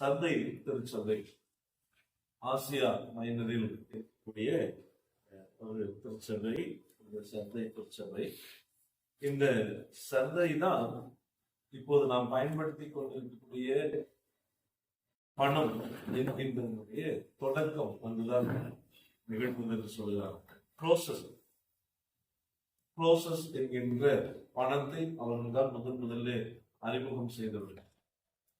சந்தை திருச்சபை ஆசியா மைனரில் இருக்கக்கூடிய ஒரு திருச்சபை இந்த சந்தை திருச்சபை இந்த சந்தை தான் இப்போது நாம் பயன்படுத்தி கொண்டிருக்கக்கூடிய பணம் என்கின்றனுடைய தொடக்கம் வந்துதான் நிகழ்வு என்று சொல்கிறார் ப்ரோசஸ் ப்ரோசஸ் என்கின்ற பணத்தை அவர்கள் தான் முதன் முதல்ல அறிமுகம் செய்தவர்கள்.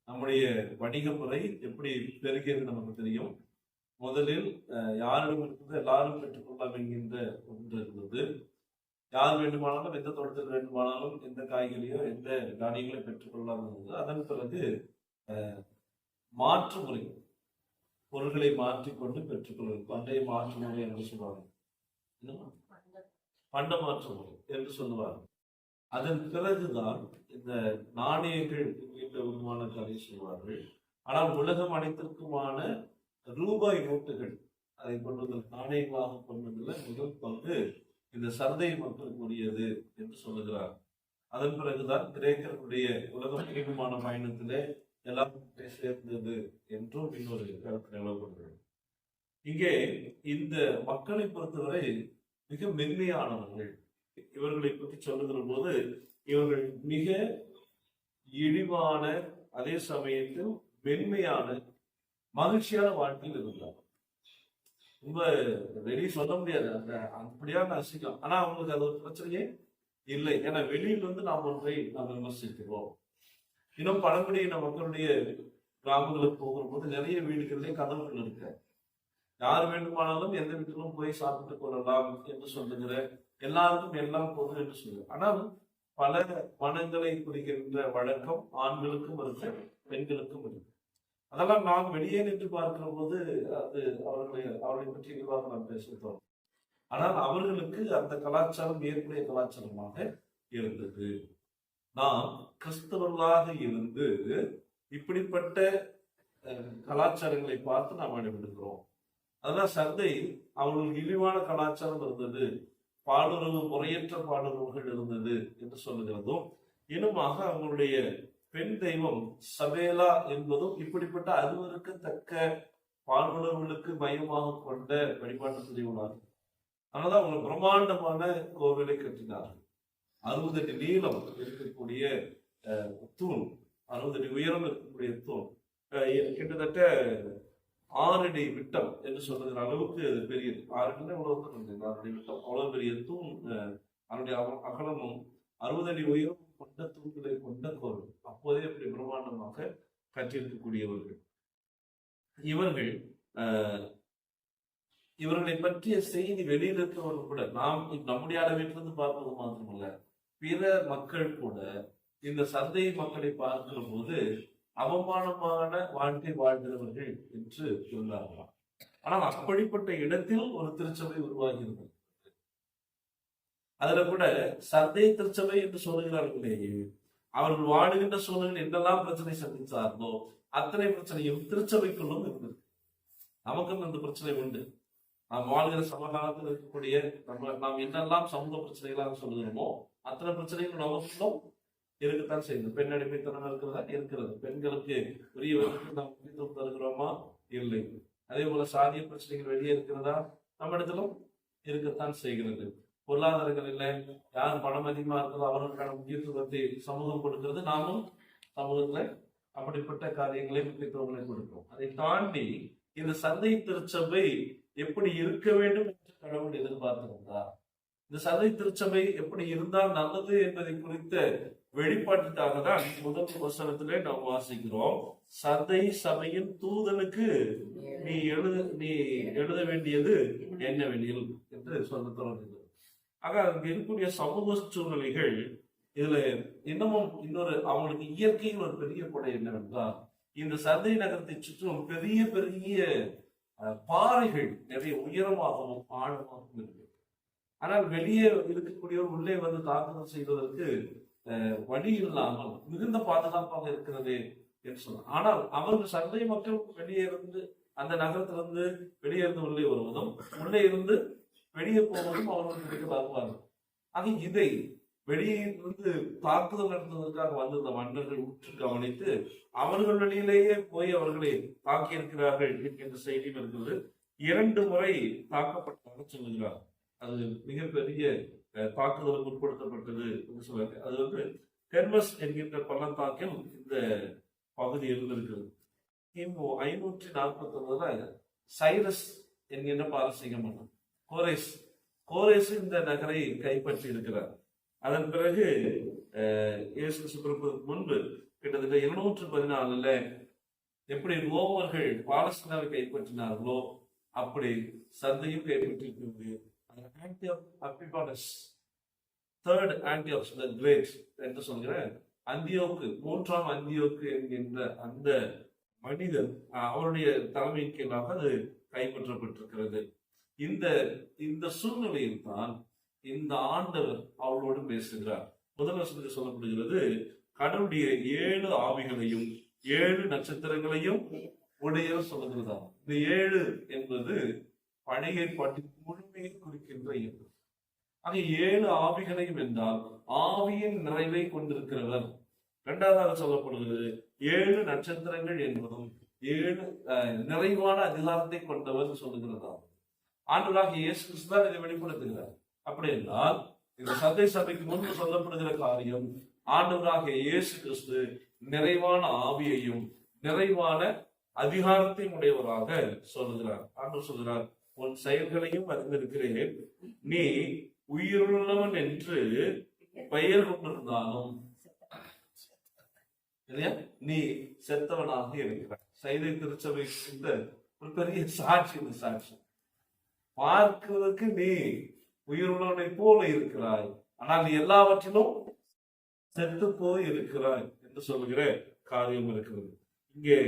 நம்முடைய வணிக முறை எப்படி பெருகிறது நமக்கு தெரியும். முதலில் யாரிடம் இருந்தது எல்லாரும் பெற்றுக்கொள்ளலாம் என்கின்ற ஒன்று இருந்தது. யார் வேண்டுமானாலும் எந்த தோட்டத்தில் வேண்டுமானாலும் எந்த காய்கறியோ எந்த தானியங்களையும் பெற்றுக்கொள்ளலாம் இருந்தது அதன் பிறகு மாற்று முறை பொருள்களை மாற்றிக்கொண்டு பெற்றுக்கொள்வது. பண்டைய மாற்று முறை என்று சொல்லுவாங்க. பண்ட மாற்று முறை என்று சொல்லுவார்கள் அதன் பிறகுதான் இந்த நாணயங்கள் என்கின்ற உருவான கதை செய்வார்கள் ஆனால் உலகம் அனைத்திற்குமான ரூபாய் நோட்டுகள் அதை கொண்டு வந்த நாணயங்களாக கொண்டு முதல் பங்கு இந்த சந்தை மக்களுக்கு உரியது என்று சொல்லுகிறார். அதன் பிறகுதான் கிரேக்கர்களுடைய உலகம் முக்கியமான பயணத்திலே எல்லாம் சேர்ந்தது என்றும் இன்னொரு கருத்து நிலவுகிறது. இங்கே இந்த மக்களை பொறுத்தவரை மிக மென்மையானவர்கள். இவர்களை பற்றி சொல்லுகிற போது இவர்கள் மிக இழிவான அதே சமயத்தில் மென்மையான மகிழ்ச்சியான வாழ்க்கையில் இருந்தார் ரொம்ப வெளியே சொல்ல முடியாது. அந்த அப்படியா ரசிக்கலாம். ஆனா அவங்களுக்கு அது ஒரு பிரச்சனையே இல்லை. ஏன்னா வெளியில இருந்து நாம் ஒன்றை நாம் விமர்சிக்கிறோம். இன்னும் பழங்குடியின மக்களுடைய கிராமங்களுக்கு போகிற போது நிறைய வீடுகளிலே கதவுகள் இருக்க. யார் வேண்டுமானாலும் எந்த வீட்டிலும் போய் சாப்பிட்டு கொள்ளலாம் என்று சொல்லுகிற எல்லாருக்கும் எல்லாம் பொது என்று சொல்லுவோம். ஆனால் பல மனங்களை குறிக்கின்ற வழக்கம் ஆண்களுக்கும் இருக்கு பெண்களுக்கும் இருக்கு. அதெல்லாம் நாம் வெளியே நின்று பார்க்கிற போது அது அவர்களை அவர்களை பற்றி விரிவாக நாம் பேசுகிறோம். ஆனால் அவர்களுக்கு அந்த கலாச்சாரம் ஏற்புடைய கலாச்சாரமாக இருந்தது. நாம் கிறிஸ்தவர்களாக இருந்து இப்படிப்பட்ட கலாச்சாரங்களை பார்த்து நாம் அடைபடுகிறோம் அதெல்லாம் சந்தை அவர்களுக்கு இழிவான கலாச்சாரம் இருந்தது. பாலுறவு முறையற்ற பாலுறவுகள் இருந்தது என்று சொல்லுகிறதும் இன்னுமாக அவங்களுடைய பெண் தெய்வம் சபேலா என்பதும் இப்படிப்பட்ட அருவருக்கத்தக்க பாலுறவுகளுக்கு மையமாக கொண்ட வழிபாட்டு தெய்வமாகும். அதனால அவங்க பிரம்மாண்டமான கோவிலை கட்டினார்கள். அறுபது அடி நீளம் இருக்கக்கூடிய தூண் அறுபது அடி உயரம் இருக்கக்கூடிய தூண் கிட்டத்தட்ட ஆறடி விட்டம் என்று சொல்றது அளவுக்கு அது பெரியது. ஆறு அடி இவ்வளவு தான் ஆறடி விட்டம். அவ்வளவு பெரிய தூண் அஹ், அதனுடைய அகலமும் அறுபது அடி உயரம் கொண்ட தூண்களை கொண்ட கோவில் அப்போதே இப்படி பிரம்மாண்டமாக கற்றிருக்கக்கூடியவர்கள். இவர்கள் இவர்களை பற்றிய செய்தி வெளியில் இருக்கிறவர்கள் கூட நாம் நம்முடைய அளவிலிருந்து பார்ப்பது மாத்திரமல்ல. பிற மக்கள் கூட இந்த சந்தை மக்களை பார்க்கிற போது அவமானமான வாழ்க்கை வாழ்கிறவர்கள் என்று சொன்னார்களாம். ஆனால் அப்படிப்பட்ட இடத்தில் ஒரு திருச்சபை உருவாகி இருந்தது அதுல கூட சந்தை திருச்சபை என்று சொல்லுகிறார்களே அவர்கள் வாழுகின்ற சூழலில் என்னெல்லாம் பிரச்சனை சந்தித்தார்களோ அத்தனை பிரச்சனையும் திருச்சபைக்குள்ளும் இருந்தது. நமக்கும் இந்த பிரச்சனை உண்டு. நாம் வாழ்கிற சமகாலத்தில் இருக்கக்கூடிய நம்ம நாம் என்னெல்லாம் சமூக பிரச்சனைகளாக சொல்லுகிறோமோ அத்தனை பிரச்சனைகள் நமக்கும் இருக்கத்தான் செய்யுது. பெண் அடிமைத்தனம் இருக்கிறதா? இருக்கிறது. பெண்களுக்கு உரியவர்களுக்கு நாம் முக்கியத்துவம் தருகிறோமா? இல்லை. அதே போல சாதிய பிரச்சனைகள் வெளியே இருக்கிறதா? நம்ம இடத்திலும் இருக்கத்தான் செய்கிறது. பொருளாதாரங்கள் இல்லை. யார் பணம் அதிகமா இருக்கிறதோ அவர்களுக்கான முக்கியத்துவத்தை சமூகம் கொடுக்கிறது. நாமும் சமூகத்துல அப்படிப்பட்ட காரியங்களை முக்கியத்துவங்களை கொடுக்கிறோம். அதை தாண்டி இந்த சந்தை திருச்சபை எப்படி இருக்க வேண்டும் என்று கடவுள் எதிர்பார்த்திருந்தார். இந்த சந்தை திருச்சபை எப்படி இருந்தால் நல்லது என்பதை குறித்த வெளிப்பாட்டுக்காக தான் முதல் வசனத்திலே நாம் வாசிக்கிறோம். சந்தை சபையின் தூதனுக்கு நீ எழுத நீ எழுத வேண்டியது என்னவெனில் என்று சொல்ல தொடங்குகிறது. ஆக அங்க இருக்கக்கூடிய சமூக சூழ்நிலைகள் இதுல இன்னமும் இன்னொரு அவங்களுக்கு இயற்கையில் ஒரு பெரிய கொடை என்னவென்றால் இந்த சந்தை நகரத்தை சுற்றும் பெரிய பெரிய பாறைகள் நிறைய உயரமாகவும் ஆழமாகவும் இருக்கு ஆனால் வெளியே இருக்கக்கூடியவர் உள்ளே வந்து தாக்குதல் செய்வதற்கு வழி இல்லாமல் மிகுந்த பாதுகாப்பாக இருக்கிறது என்று சொன்னார். ஆனால் அவர்கள் சந்தை மக்கள் வெளியே இருந்து அந்த நகரத்திலிருந்து வெளியே இருந்து உள்ளே வருவதும் உள்ளே இருந்து வெளியே போவதும் அவர்களுக்கு வருவார்கள் ஆக இதை வெளியிலிருந்து தாக்குதல் நடத்துவதற்காக வந்திருந்த மன்னர்கள் உற்று கவனித்து அவர்கள் வழியிலேயே போய் அவர்களை தாக்கி இருக்கிறார்கள் என்கின்ற செய்தியும் இருக்கிறது இரண்டு முறை தாக்கப்பட்டதாக சொல்லுகிறார் அது மிகப்பெரிய தாக்குதலுக்கு உட்படுத்தப்பட்டது என்று சொல்றாங்க அது வந்து ஹெர்மஸ் என்கின்ற பள்ளத்தாக்கில் இந்த பகுதி இருந்திருக்கிறது. கிமு ஐநூற்றி நாற்பத்தி ஒன்பதுல சைரஸ் என்கின்ற பாரசீக மன்னன் கோரேஸ் கோரேஸ் இந்த நகரை கைப்பற்றி இருக்கிறார் அதன் பிறகு இயேசு கிறிஸ்து முன்பு கிட்டத்தட்ட இருநூற்று பதினாலுல எப்படி ரோமர்கள் பாலஸ்தீனாவை கைப்பற்றினார்களோ அப்படி சந்தையும் கைப்பற்றிருக்கிறது தேர்ட் ஆன்டியோக்ஸ் த கிரேட் என்று சொல்கிறேன். அந்தியோக்கு மூன்றாம் அந்தியோக்கு என்கின்ற அந்த மனிதன் அவருடைய தலைமையின் கீழாக அது கைப்பற்றப்பட்டிருக்கிறது. இந்த இந்த சூழ்நிலையில் தான் இந்த ஆண்டவர் அவளோடு பேசுகிறார். முதல் வசனத்தில் சொல்லப்படுகிறது கடவுளுடைய ஏழு ஆவிகளையும் ஏழு நட்சத்திரங்களையும் உடைய சொல்லுகிறதா இந்த ஏழு என்பது பழைய ஏற்பாட்டின் முழுமையை குறிக்கின்ற எண் ஆக ஏழு ஆவிகளையும் என்றால் ஆவியின் நிறைவை கொண்டிருக்கிறவர். இரண்டாவதாக சொல்லப்படுகிறது ஏழு நட்சத்திரங்கள் என்பதும் ஏழு அஹ், நிறைவான அதிகாரத்தை கொண்டவர் சொல்லுகிறதா ஆண்டவராக இயேசு கிறிஸ்து தான் இதை வெளிப்படுத்துகிறார். அப்படி என்றால் இந்த சந்தை சபைக்கு முன்பு சொல்லப்படுகிற காரியம் ஆண்டவராக இயேசு கிறிஸ்து நிறைவான ஆவியையும் நிறைவான அதிகாரத்தையும் உடையவராக சொல்லுகிறார். ஆண்டு சொல்கிறார் உன் செயல்களையும் அறிந்திருக்கிறேன். நீ உயிருள்ளவன் என்று பெயர் கொண்டிருந்தாலும். இல்லையா? நீ செத்தவனாக இருக்கிறாய். சைதை திருச்சபை இந்த ஒரு பெரிய சாட்சி இந்த சாட்சி. பார்க்கிறதுக்கு நீ உயிருள்ளவனை போல இருக்கிறாய். ஆனால் நீ எல்லாவற்றிலும் செத்து போய் இருக்கிறாய் என்று சொல்லுகிற காரியம் இருக்கிறது. இங்கே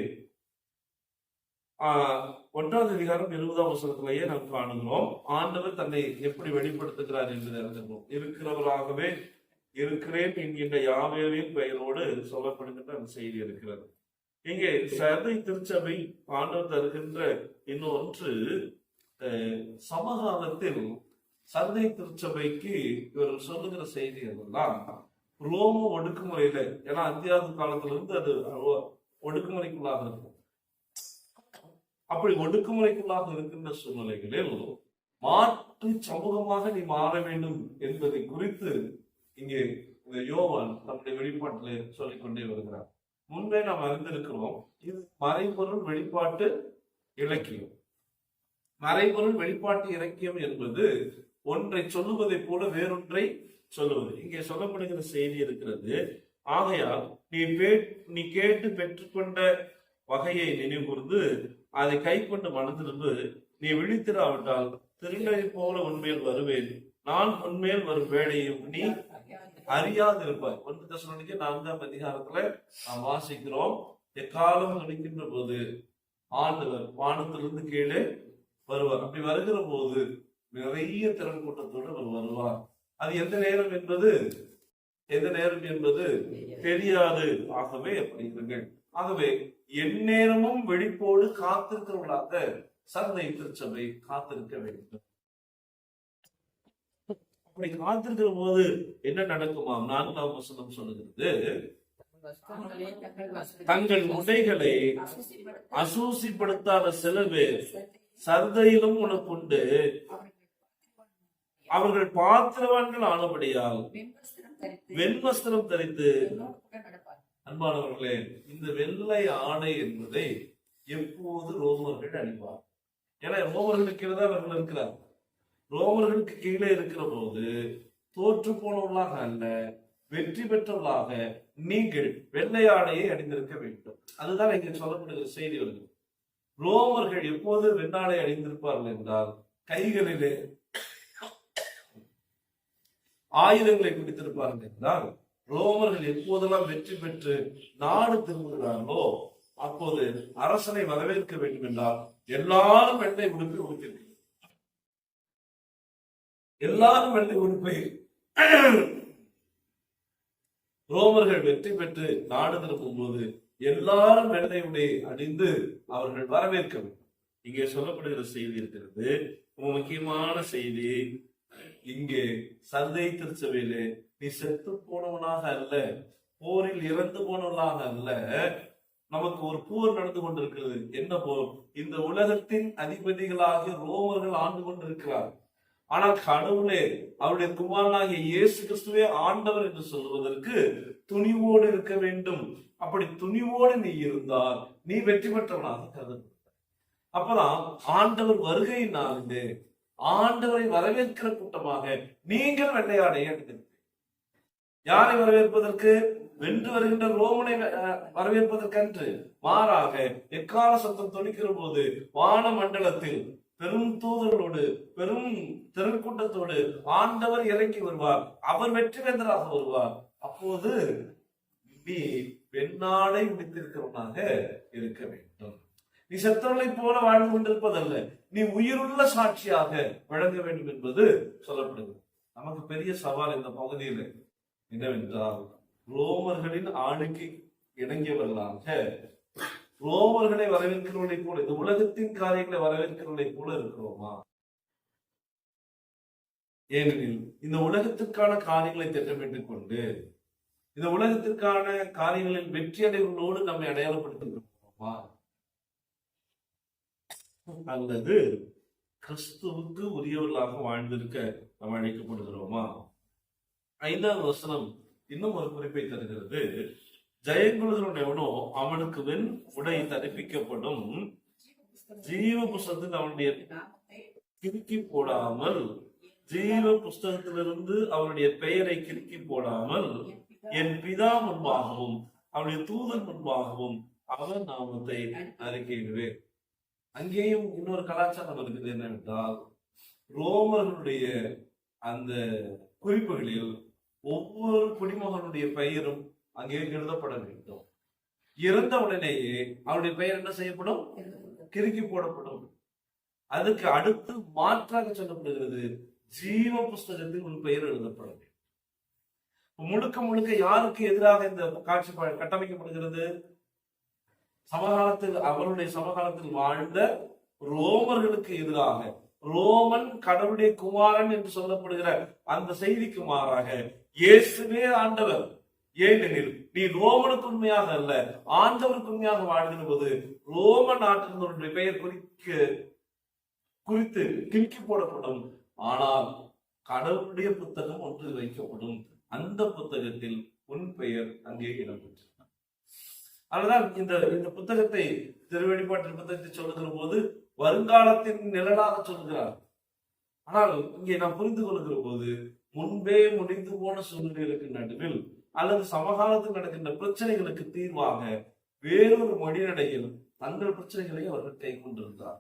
ஒன்றாவது அதிகாரம் இருபதாம் வசனத்திலேயே நாம் காணுகிறோம். ஆண்டவர் தன்னை எப்படி வெளிப்படுத்துகிறார் என்று அறிந்துகிறோம் இருக்கிறவராகவே இருக்கிறேன் என்கின்ற யாவேவின் பெயரோடு சொல்லப்படுகின்ற அந்த செய்தி இருக்கிறது. இங்கே சதை திருச்சபை ஆண்டவர் தருகின்ற இன்னொன்று சமகாலத்தில் சந்தை திருச்சபைக்கு இவர் சொல்லுகிற செய்தி என்னெல்லாம் ரோம ஒடுக்குமுறையில ஏன்னா அத்தியாவது காலத்துல இருந்து அது ஒடுக்குமுறைக்குள்ளாக இருக்கும் அப்படி ஒடுக்குமுறைக்குள்ளாக இருக்கின்ற சூழ்நிலைகளில் மாற்று சமூகமாக நீ மாற வேண்டும் என்பதை குறித்து இங்கே இந்த யோவான் தன்னுடைய வெளிப்பாட்டிலே சொல்லிக் கொண்டே வருகிறார். முன்பே நாம் அறிந்திருக்கிறோம் இது மறைபொருள் வெளிப்பாட்டு இலக்கியம். மறைபொருள் வெளிப்பாட்டு இலக்கியம் என்பது ஒன்றை சொல்லுவதை போல வேறொன்றை சொல்லுவது. இங்கே சொல்லப்படுகிற செய்தி இருக்கிறது ஆகையால் நீ நீ கேட்டு பெற்றுக்கொண்ட வகையை நினைவுகூர்ந்து அதை கை கொண்டு மனதிலிருந்து நீ விழித்திராவிட்டால் திருநரை போல உண்மையில் வருவேன். நான் உண்மையில் வரும் வேலையும் நீ அறியாது இருப்பாய் ஒன்று தசனிக்கு நான்காம் அதிகாரத்துல நாம் வாசிக்கிறோம். எக்காலம் நடிக்கின்ற போது ஆண்டவர் வானத்திலிருந்து கீழே வருவார். அப்படி வருகிற போது நிறைய திறன் கூட்டத்தோடு அவர் வருவார். அது எந்த நேரம் என்பது? எந்த நேரம் என்பது? தெரியாது. ஆகவே அப்படி இருங்கள் ஆகவே எந்நேரமும் வெளிப்போடு காத்திருக்கிறவர்களாக சந்தை திருச்சபை காத்திருக்க வேண்டும். அப்படி காத்திருக்கிற போது என்ன நடக்குமாம் நான்காம் வசனம் சொல்லுகிறது தங்கள் உடைகளை அசூசிப்படுத்தாத சில பேர் சந்தையிலும் உனக்குண்டு. அவர்கள் பாத்திரவான்கள் ஆனபடியால் வெண்வஸ்திரம் தரித்து அன்பானவர்களே இந்த வெள்ளை ஆடை என்பதை எப்போது ரோமர்கள் அணிவார் ஏன்னா ரோமர்களுக்கு கீழே தான் அவர்கள் இருக்கிறார் ரோமர்களுக்கு கீழே இருக்கிற போது தோற்று போனவர்களாக அல்ல வெற்றி பெற்றவர்களாக நீங்கள் வெள்ளை ஆடையை அணிந்திருக்க வேண்டும். அதுதான் இங்கே சொல்லப்படுகிற செய்தி வருகிறது. ரோமர்கள் எப்போது வெண்ணாடை அணிந்திருப்பார்கள் என்றால் கைகளிலே ஆயுதங்களை பிடித்திருப்பார்கள் என்றால் ரோமர்கள் எப்போதெல்லாம் வெற்றி பெற்று நாடு திரும்புகிறார்களோ அப்போது அரசனை வரவேற்க வேண்டும் என்றால் எல்லாரும் வெள்ளை உடுப்பை உடுத்திருக்கிறார் எல்லாரும் வெள்ளை உடுப்பை ரோமர்கள் வெற்றி பெற்று நாடு திரும்பும் போது எல்லாரும் வெள்ளை உடை அணிந்து அவர்கள் வரவேற்க வேண்டும். இங்கே சொல்லப்படுகிற செய்தி இருக்கிறது ரொம்ப முக்கியமான செய்தி. இங்கே சந்தை திருச்சபையிலே நீ செத்து போனவனாக அல்ல போரில் இறந்து போனவனாக அல்ல. நமக்கு ஒரு போர் நடந்து கொண்டிருக்கிறது. என்ன போர்? இந்த உலகத்தின் அதிபதிகளாக ரோமர்கள் ஆண்டு கொண்டிருக்கிறார். ஆனால் கடவுளே அவருடைய குமாரனாகிய இயேசு கிறிஸ்துவே ஆண்டவர் என்று சொல்வதற்கு துணிவோடு இருக்க வேண்டும். அப்படி துணிவோடு நீ இருந்தால் நீ வெற்றி பெற்றவனாக கருது அப்பதான் ஆண்டவர் வருகை ஆண்டவரை வரவேற்கிற கூட்டமாக நீங்கள் வெள்ளையாடைய எடுக்கிறீர்கள் யாரை வரவேற்பதற்கு? வென்று வருகின்ற ரோமனை வரவேற்பதற்கன்று. மாறாக எக்கால சத்தம் தொனிக்கிற போது வான மண்டலத்தில் பெரும் தூதர்களோடு பெரும் திருக்கூட்டத்தோடு ஆண்டவர் இறங்கி வருவார். அவர் வெற்றி வேந்தராக வருவார். அப்போது நீ பெண்ணாடை முடித்திருக்கிறவனாக இருக்க வேண்டும். நீ செத்தவர்களை போல வாழ்ந்து கொண்டிருப்பதல்ல. நீ உயிருள்ள சாட்சியாக வழங்க வேண்டும் என்பது சொல்லப்படுது நமக்கு பெரிய சவால் இந்த பகுதியில். என்னவென்றால் ரோமர்களின் ஆணுக்கு இணங்கியவர்களாக ரோமர்களை வரவேற்கிறவனை போல இந்த உலகத்தின் காரியங்களை வரவேற்கிறவனை போல இருக்கிறோமா? ஏனெனில் இந்த உலகத்திற்கான காரியங்களை திட்டமிட்டுக் கொண்டு இந்த உலகத்திற்கான காரியங்களில் வெற்றி அடைவர்களோடு நம்மை அடையாளப்படுத்திருக்கிறோமா அல்லது கிறிஸ்துவுக்கு உரியவர்களாக வாழ்ந்திருக்க நாம் அழைக்கப்படுகிறோமா? ஐந்தாவது வசனம் இன்னும் ஒரு குறிப்பை தருகிறது. ஜெயங்குழுதனுடையவனோ அவனுக்கு வெண் உடை தரிப்பிக்கப்படும். ஜீவ புஸ்தகத்தில் அவனுடைய கிறுக்கி போடாமல் ஜீவ புஸ்தகத்திலிருந்து அவனுடைய பெயரை கிறுக்கி போடாமல் என் பிதா முன்பாகவும் அவனுடைய தூதன் முன்பாகவும் அவன் நாமத்தை அறிக்கையிடுவேன் அங்கேயும் இன்னொரு கலாச்சாரம் இருக்குது என்னவென்றால் ரோமர்களுடைய அந்த குறிப்புகளில் ஒவ்வொரு குடிமகனுடைய பெயரும் அங்கே எழுதப்பட வேண்டும். இறந்த உடனேயே அவருடைய பெயர் என்ன செய்யப்படும்? கிறுக்கி போடப்படும். அதுக்கு அடுத்து மாற்றாக சொல்லப்படுகிறது ஜீவ புஸ்தகத்தில் உன் பெயர் எழுதப்பட வேண்டும். முழுக்க முழுக்க யாருக்கு எதிராக இந்த காட்சி கட்டமைக்கப்படுகிறது? சமகாலத்தில் அவருடைய சமகாலத்தில் வாழ்ந்த ரோமர்களுக்கு எதிராக ரோமன் கடவுளுடைய குமாரன் என்று சொல்லப்படுகிற அந்த செய்திக்கு மாறாக இயேசுவே ஆண்டவர். ஏனெனில் நீ ரோமனுக்கு உண்மையாக அல்ல ஆண்டவருக்கு உண்மையாக வாழ்கிற போது ரோம நாட்டினுடைய பெயர் குறிக்க குறித்து கிறுக்கி போடப்படும். ஆனால் கடவுளுடைய புத்தகம் ஒன்று வைக்கப்படும். அந்த புத்தகத்தில் உன் பெயர் அங்கே இடம்பெற்று அதனால் இந்த இந்த புத்தகத்தை திருவெளிப்பாட்டின் புத்தகத்தை சொல்லுகிற போது வருங்காலத்தின் நிழலாக சொல்கிறார். ஆனால் இங்கே நாம் புரிந்து கொள்கிற போது முன்பே முடிந்து போன சூழ்நிலைகளுக்கு நடுவில் அல்லது சமகாலத்தில் நடக்கின்ற பிரச்சனைகளுக்கு தீர்வாக வேறொரு மொழிநடையில் தங்கள் பிரச்சனைகளை அவர்கள் கை கொண்டிருந்தார்.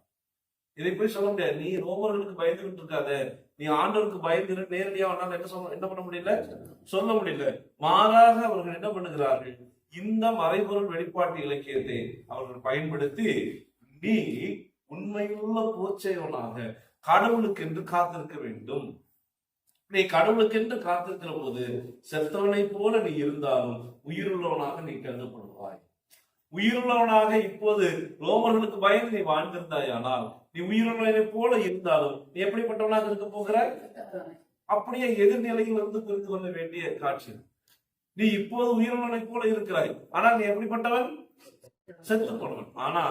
இதை போய் சொல்ல முடியாது. நீ ரோமர்களுக்கு பயந்துகிட்டு இருக்காத நீ ஆண்டவருக்கு பயந்து நேரடியா அவனால என்ன சொல்ல என்ன பண்ண முடியல? சொல்ல முடியல. மாறாக அவர்கள் என்ன பண்ணுகிறார்கள்? இந்த மறைபொருள் வெளிப்பாட்டு இலக்கியத்தை அவர்கள் பயன்படுத்தி நீ உண்மையுள்ள போச்சைவனாக கடவுளுக்கு என்று காத்திருக்க வேண்டும். நீ கடவுளுக்கென்று காத்திருக்கிற போது செத்தவனை போல நீ இருந்தாலும் உயிருள்ளவனாக நீ கருதப்படுவாய். உயிருள்ளவனாக இப்போது ரோமர்களுக்கு பயந்து நீ வாழ்ந்திருந்தாயானால் நீ உயிருள்ளவனை போல இருந்தாலும் நீ எப்படிப்பட்டவனாக இருக்க போகிறாய்? அப்படியே எதிர்நிலையில் இருந்து புரிந்து கொள்ள வேண்டிய காட்சி. நீ இப்போது உயிருள்ளவனை போல இருக்கிறாய். ஆனால் நீ எப்படிப்பட்டவன்? செத்து போனவன் ஆனா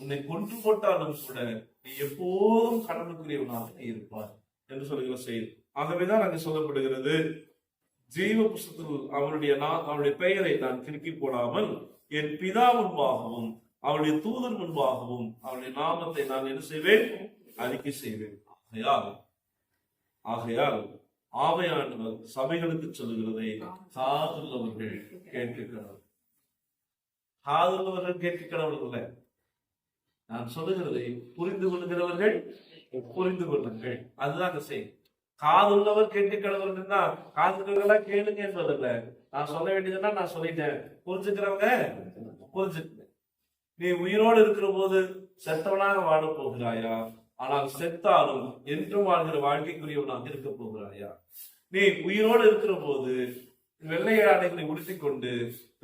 உன்னை கொன்று போட்டாலும் கூட நீ எப்போதும் கடவுளுக்குரியவனாக நீ என்று சொல்லுகிற செய்தி. ஆகவேதான் அங்கு சொல்லப்படுகிறது ஜீவ புஸ்தத்தில் அவருடைய நான் அவருடைய பெயரை நான் கிறுக்கி போடாமல் என் பிதா முன்பாகவும் அவருடைய தூதர் முன்பாகவும் அவருடைய நாமத்தை நான் என்ன செய்வேன்? அறிக்கை செய்வேன். ஆகையால் ஆகையால் ஆவையாண்டவர் சபைகளுக்கு சொல்லுகிறதை காதுள்ளவர்கள் கேட்க கடவுள் காதுள்ளவர்கள் கேட்க கடவுள் இல்லை நான் சொல்லுகிறதை புரிந்து கொள்கிறவர்கள் புரிந்து கொள்ளுங்கள். அதுதான் செய்யும் காது உள்ளவர் கேட்க கடவுள்னா காதுள்ளவர்களா கேளுங்க என்பதில்ல நான் சொல்ல வேண்டியதுன்னா நான் சொல்லிட்டேன். புரிஞ்சுக்கிறவங்க? புரிஞ்சுக்க நீ உயிரோடு இருக்கிற போது செத்தவனாக வாழப் போகிறாயா? ஆனால் செத்தாலும் என்றும் வாழ்கிற வாழ்க்கைக்குரியவனாக இருக்க போகிறாயா? நீ உயிரோடு இருக்கிற போது வெள்ளை ஆடைகளை உடுத்தி கொண்டு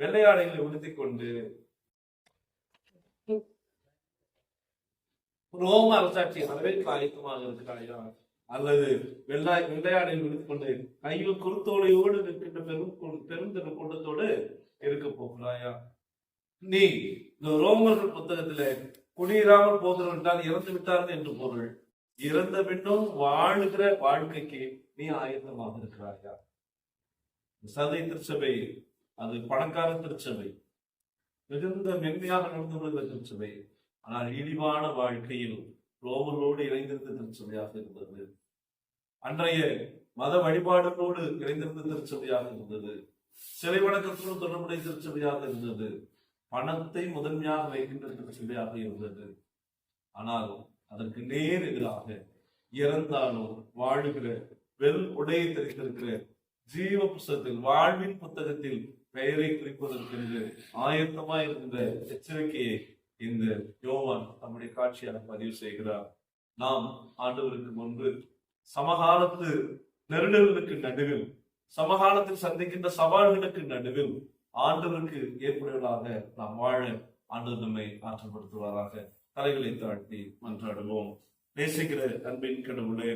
வெள்ளை ஆடைகளை உடுத்தி கொண்டு ரோம அரசாட்சி அளவில் ஆயத்தமாக இருக்கிறாயா? அல்லது வெள்ளாய் வெள்ளையாடை கொண்டு கையில் குறுத்தோலையோடு நிற்கின்ற பெரும் கொ- பெருந்திரு கூட்டத்தோடு இருக்க போகிறாயா? நீ இந்த ரோமர்கள் புத்தகத்திலே குடியிராமல் போதல் என்றால் இறந்து விட்டார்கள் என்று பொருள். இறந்த பின்னும் வாழுகிற வாழ்க்கைக்கு நீ ஆயத்தமாக இருக்கிறாயா? சதை திருச்சபை அது பணக்கார திருச்சபை. மிகுந்த மென்மையாக நடந்து கொள்கிற திருச்சபை. ஆனால் இழிவான வாழ்க்கையில் ரோமர்களோடு இணைந்திருந்த திருச்சபையாக இருந்தது. அன்றைய மத வழிபாடுகளோடு இணைந்திருந்த திருச்சபையாக இருந்தது. சிலை வணக்கத்தோடு தொடர்புடைய திருச்சபையாக இருந்தது. பணத்தை முதன்மையாக வைக்கின்ற திருச்சபையாக இருந்தது. ஆனால் அதற்கு நேர் எதிராக இறந்தாலும் வாழுகிற வெல் உடையை தெரிந்திருக்கிற ஜீவ புஸ்தகத்தில் வாழ்வின் புத்தகத்தில் பெயரை குறிப்பதற்கென்று ஆயத்தமாய் இருக்கின்ற எச்சரிக்கையை இந்த யோவான் தம்முடைய காட்சியாக பதிவு செய்கிறார். நாம் ஆண்டவருக்கு முன்பு சமகாலத்து நெருடல்களுக்கு நடுவில் சமகாலத்தில் சந்திக்கின்ற சவால்களுக்கு நடுவில் ஆண்டவருக்கு ஏற்புடையவர்களாக நாம் வாழ ஆண்டவர் நம்மை ஆற்றப்படுத்துவாராக தலைகளை தாழ்த்தி மன்றாடுவோம். நேசிக்கிற அன்பின் கடவுளே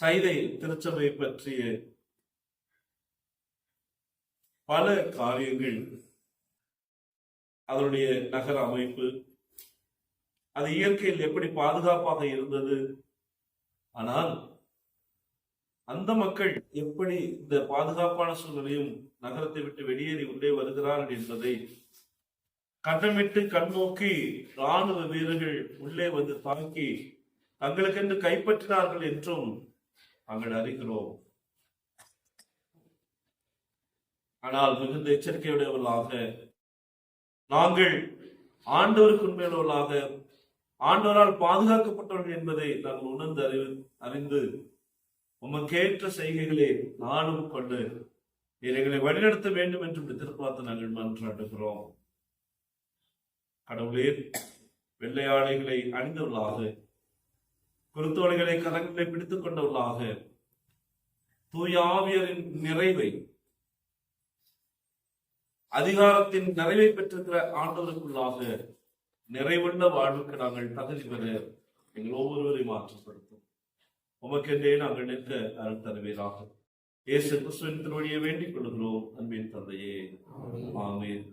சைதை திருச்சபை பற்றிய பல காரியங்கள் அதனுடைய நகர அமைப்பு அது இயற்கையில் எப்படி பாதுகாப்பாக இருந்தது? ஆனால் அந்த மக்கள் எப்படி இந்த பாதுகாப்பான சூழ்நிலையும் நகரத்தை விட்டு வெளியேறி உள்ளே வருகிறார்கள் என்பதை கண்ணமிட்டு கண்ணோக்கி ராணுவ வீரர்கள் உள்ளே வந்து தாக்கி தங்களுக்கென்று கைப்பற்றினார்கள் என்றும் நாங்கள் அறிகிறோம். ஆனால் மிகுந்த எச்சரிக்கையுடையவர்களாக நாங்கள் ஆண்டவருக்கு உண்மையுள்ளவர்களாக ஆண்டவரால் பாதுகாக்கப்பட்டவர்கள் என்பதை நாங்கள் உணர்ந்து அறிவு அறிந்து உமக்கேற்ற செய்கைகளை நானும் கொண்டு எங்களை வழிநடத்த வேண்டும் என்று எதிர்பார்த்து நாங்கள் மன்றாடுகிறோம். கடவுளே வெள்ளையாடைகளை அணிந்தவர்களாக குருத்தோலைகளை கரங்களை பிடித்துக் கொண்டவர்களாக தூயாவியரின் நிறைவை அதிகாரத்தின் நிறைவை பெற்றிருக்கிற ஆண்டவருக்குள்ளாக நிறைவுள்ள வாழ்வுக்கு நாங்கள் தகுதி பெற எங்கள் ஒவ்வொருவரையும் மாற்றப்படுத்தும். உமக்கென்றே நாங்கள் நிற்க அருள் தருவீராக. இயேசு கிறிஸ்துவின் திருவழியை வேண்டிக் கொள்கிறோம். அன்பின் தந்தையே. ஆமென்.